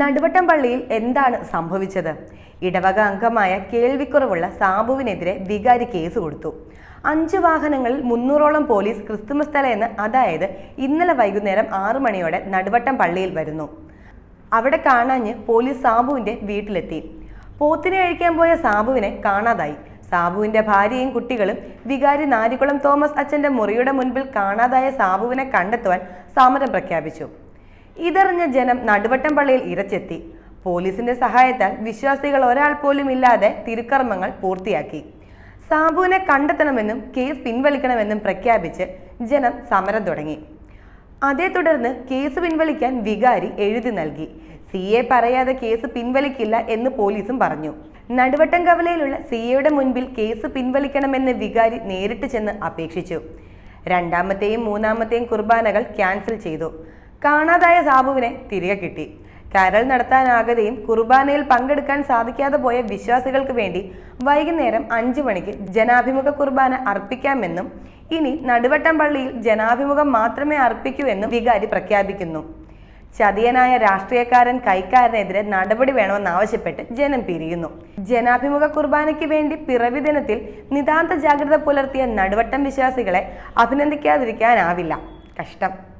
നടുവട്ടം പള്ളിയിൽ എന്താണ് സംഭവിച്ചത്? ഇടവക അംഗമായ കേൾവിക്കുറവുള്ള സാബുവിനെതിരെ വികാരി കേസ് കൊടുത്തു. അഞ്ച് വാഹനങ്ങളിൽ മുന്നൂറോളം പോലീസ് ക്രിസ്തുമസ് തലേന്ന് അതായത് ഇന്നലെ വൈകുന്നേരം ആറു മണിയോടെ നടുവട്ടം പള്ളിയിൽ വരുന്നു. അവിടെ കാണാഞ്ഞ് പോലീസ് സാബുവിന്റെ വീട്ടിലെത്തി. പോത്തിനെ അഴിക്കാൻ പോയ സാബുവിനെ കാണാതായി. സാബുവിന്റെ ഭാര്യയും കുട്ടികളും വികാരി നാരികുളം തോമസ് അച്ഛന്റെ മുറിയുടെ മുൻപിൽ കാണാതായ സാബുവിനെ കണ്ടെത്തുവാൻ സമരം പ്രഖ്യാപിച്ചു. ഇതറിഞ്ഞ ജനം നടുവട്ടം പള്ളിയിൽ ഇരച്ചെത്തി. പോലീസിന്റെ സഹായത്താൽ വിശ്വാസികൾ ഒരാൾ പോലും ഇല്ലാതെ തിരുക്കർമ്മങ്ങൾ പൂർത്തിയാക്കി. സാബുവിനെ കണ്ടെത്തണമെന്നും കേസ് പിൻവലിക്കണമെന്നും പ്രഖ്യാപിച്ച് ജനം സമരം തുടങ്ങി. അതേ തുടർന്ന് കേസ് പിൻവലിക്കാൻ വികാരി എഴുതി നൽകി. സി എ പറയാതെ കേസ് പിൻവലിക്കില്ല എന്ന് പോലീസും പറഞ്ഞു. നടുവട്ടം കവലയിലുള്ള സി എയുടെ മുൻപിൽ കേസ് പിൻവലിക്കണമെന്ന് വികാരി നേരിട്ട് ചെന്ന് അപേക്ഷിച്ചു. രണ്ടാമത്തെയും മൂന്നാമത്തെയും കുർബാനകൾ ക്യാൻസൽ ചെയ്തു. കാണാതായ സാബുവിനെ തിരികെ കിട്ടി. കരൾ നടത്താനാകതെയും കുർബാനയിൽ പങ്കെടുക്കാൻ സാധിക്കാതെ പോയ വിശ്വാസികൾക്ക് വേണ്ടി വൈകുന്നേരം അഞ്ചു മണിക്ക് ജനാഭിമുഖ കുർബാന അർപ്പിക്കാമെന്നും ഇനി നടുവട്ടം പള്ളിയിൽ ജനാഭിമുഖം മാത്രമേ അർപ്പിക്കൂ എന്നും വികാരി പ്രഖ്യാപിക്കുന്നു. ചതിയനായ രാഷ്ട്രീയക്കാരൻ കൈക്കാരനെതിരെ നടപടി വേണമെന്നാവശ്യപ്പെട്ട് ജനം പിരിയുന്നു. ജനാഭിമുഖ കുർബാനയ്ക്ക് വേണ്ടി പിറവി ദിനത്തിൽ നിതാന്ത ജാഗ്രത പുലർത്തിയ നടുവട്ടം വിശ്വാസികളെ അഭിനന്ദിക്കാതിരിക്കാനാവില്ല. കഷ്ടം.